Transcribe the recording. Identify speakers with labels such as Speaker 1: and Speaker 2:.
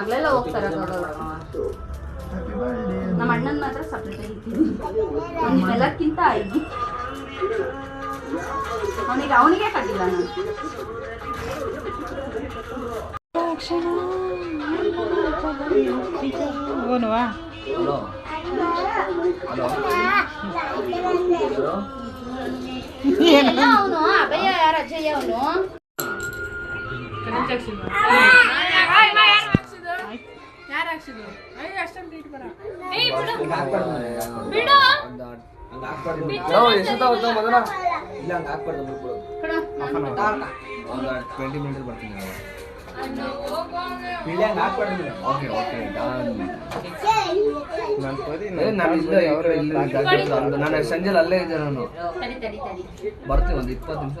Speaker 1: ಅಲ್ಲೆಲ್ಲ ಹೋಗ್ತಾರೆ ನಮ್ಮ ಅಣ್ಣನ ಮಾತ್ರ ಸಪ್ರೇಟ್ ಇದ್ದೀನಿ ಎಲ್ಲಕ್ಕಿಂತ ಐದು. ಅವನಿಗೆ ಅವನಿಗೆ ಕಟ್ಟಿಲ್ಲ ನಾನು. ಅವನು ಅಭಯ ಯಾರ ಅಜಯ್ ಅವನು
Speaker 2: ಇಲ್ಲ ಹಂಗೆ ಹಾಕ್ಬಾರ್ದು ಬಿಟ್ಬಿಡು. ಒಂದು ಟ್ವೆಂಟಿ ಮಿನಿಟ್ ಬರ್ತೀನಿ. ಓಕೆ ಓಕೆ ನಾನು. ಸಂಜೆಲಿ ಅಲ್ಲೇ ಇದ್ದೆ ನಾನು.
Speaker 1: ತಡಿ ತಡಿ ತಡಿ
Speaker 2: ಬರ್ತೀನಿ ಒಂದು ಇಪ್ಪತ್ತು ನಿಮಿಷ.